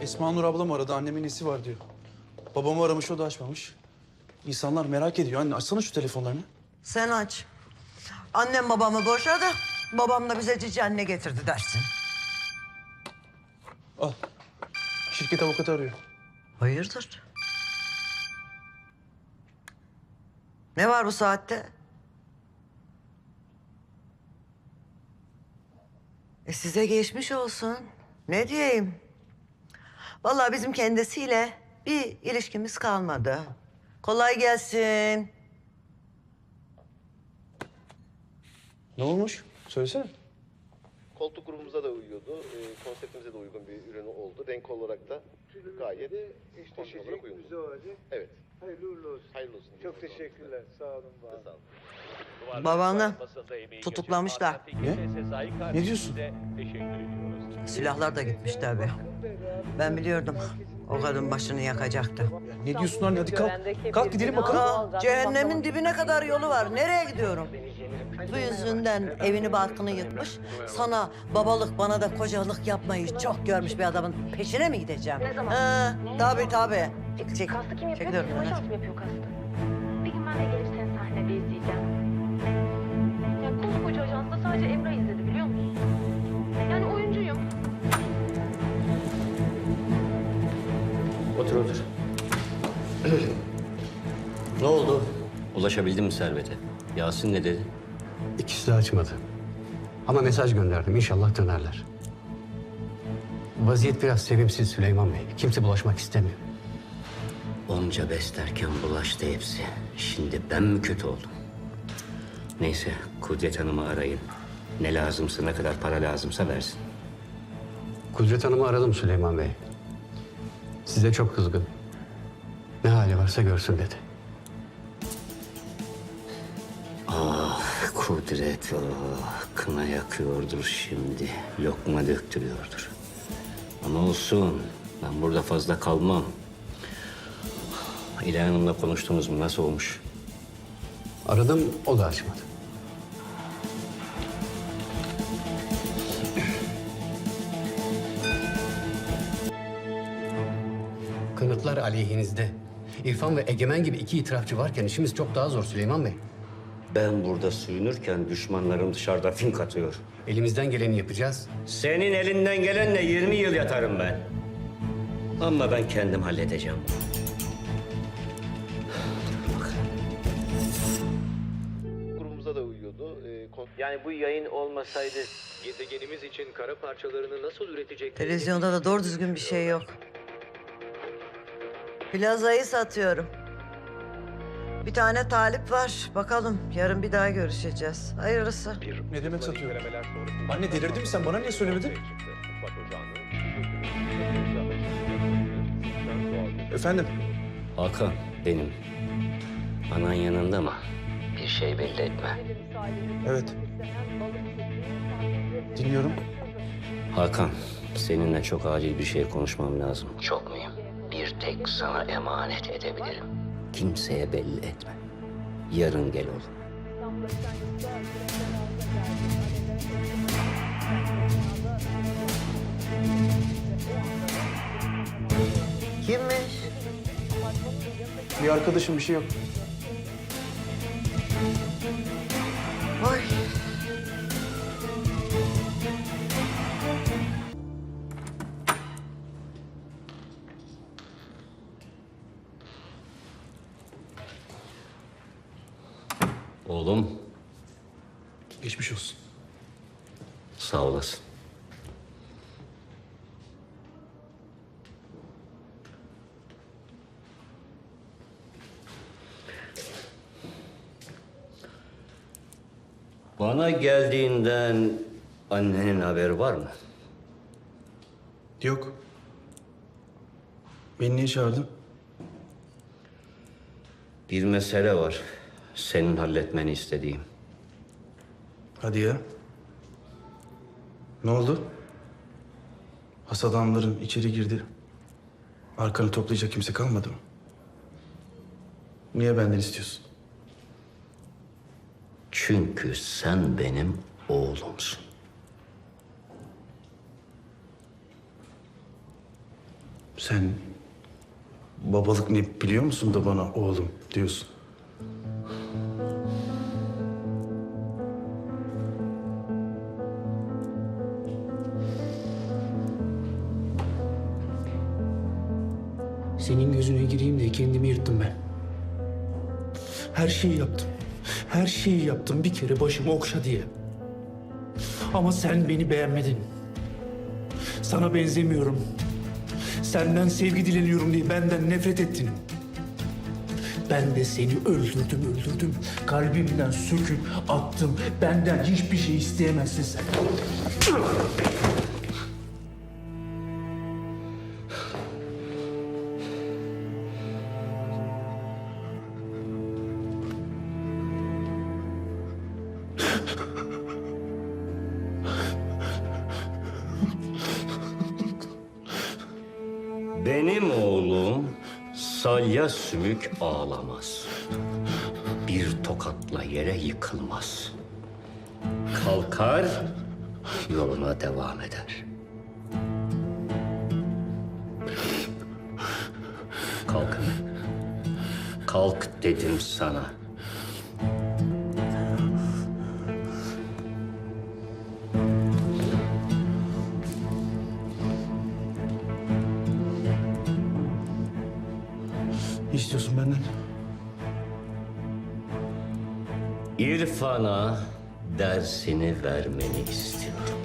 Esma Nur ablam aradı. Annemin nesi var diyor. Babamı aramış o da açmamış. İnsanlar merak ediyor. Anne açsana şu telefonlarını. Sen aç. Annem babamı boşadı. Babam da bize cici anne getirdi dersin. Al. Şirket avukatı arıyor. Hayırdır? Ne var bu saatte? E size geçmiş olsun. Ne diyeyim? Vallahi bizim kendisiyle bir ilişkimiz kalmadı. Kolay gelsin. Ne olmuş? Söylesene. Koltuk grubumuza da uyuyordu. E, konseptimize de uygun bir ürünü oldu. Renk olarak da gayet İşte kombin olarak uyumlu. güzel olacak. Evet. Hayırlı uğurlu olsun. Hayırlı olsun. Çok teşekkürler. Sağ olun. var olun. Sağ olun. Babanı tutuklamışlar. Ne? Ne diyorsun? Silahlar da gitmiş tabii. Ben biliyordum. O kadın başını yakacaktı. Ya ne diyorsun anne? Hadi kalk. Kalk gidelim bakalım. Aa, cehennemin dibine kadar yolu var. Nereye gidiyorum? Bu yüzünden evini barkını yıkmış. Sana babalık bana da kocalık yapmayı çok görmüş bir adamın peşine mi gideceğim? Ne zaman? Ha, tabii tabii. Çek, Kastı kim yapıyor? çekiliyorum mı yapıyor kastı? Bir gün ben de gelip Otur otur. ne oldu? Ulaşabildin mi Servet'e? Yasin ne dedi? İkisi de açmadı. Ama mesaj gönderdim. İnşallah dönerler. Vaziyet biraz sevimsiz Süleyman Bey. Kimse bulaşmak istemiyor. Onca beslerken bulaştı hepsi. Şimdi ben mi kötü oldum? Neyse Kudret Hanım'ı arayın. Ne lazımsa ne kadar para lazımsa versin. Kudret Hanım'ı aradım Süleyman Bey. Size çok kızgın. Ne hali varsa görsün dedi. Ah Kudret oh, kına yakıyordur şimdi. Lokma döktürüyordur. Ama olsun ben burada fazla kalmam. İlhan Hanım'la konuştunuz mu? Nasıl olmuş? Aradım, o da açmadı. Kanıtlar aleyhinizde. İrfan ve Egemen gibi iki itirafçı varken işimiz çok daha zor Süleyman Bey. Ben burada sürünürken düşmanlarım dışarıda fink atıyor. Elimizden geleni yapacağız. Senin elinden gelenle 20 yıl yatarım ben. Ama ben kendim halledeceğim. Grubumuza da uyuyordu. E, kon- Yani bu yayın olmasaydı gezegenimiz için kara parçalarını nasıl üretecek? Televizyonda da doğru düzgün bir şey yok. Plazayı satıyorum. Bir tane talip var. Bakalım yarın bir daha görüşeceğiz. Hayırlısı. Ne demek satıyor? Anne delirdin mi sen? Bana niye söylemedin? Efendim? Hakan benim. Anan yanında mı? Bir şey belli etme. Evet. Dinliyorum. Hakan seninle çok acil bir şey konuşmam lazım. Çok mühim. Bir tek sana emanet edebilirim. Kimseye belli etme. Yarın gel oğlum. Kimmiş? Bir arkadaşım bir şey yok. Oğlum Geçmiş olsun. sağ olasın. Bana geldiğinden annenin haberi var mı? Yok. Beni niye çağırdın? Bir mesele var. Senin halletmeni istediğim. Hadi ya. Ne oldu? Has adamların içeri girdi. Arkanı toplayacak kimse kalmadı mı? Niye benden istiyorsun? Çünkü sen benim oğlumsun. Sen babalık ne biliyor musun da bana oğlum diyorsun. Senin gözüne gireyim diye kendimi yırttım ben. Her şeyi yaptım. Her şeyi yaptım bir kere başımı okşa diye. Ama sen beni beğenmedin. Sana benzemiyorum. Senden sevgi dileniyorum diye benden nefret ettin. Ben de seni öldürdüm, öldürdüm. Kalbimden söküp attım. Benden hiçbir şey isteyemezsin sen. salya sümük ağlamaz. Bir tokatla yere yıkılmaz. Kalkar, yoluna devam eder. Kalkın. Kalk dedim sana. İrfan'a dersini vermeni istiyorum.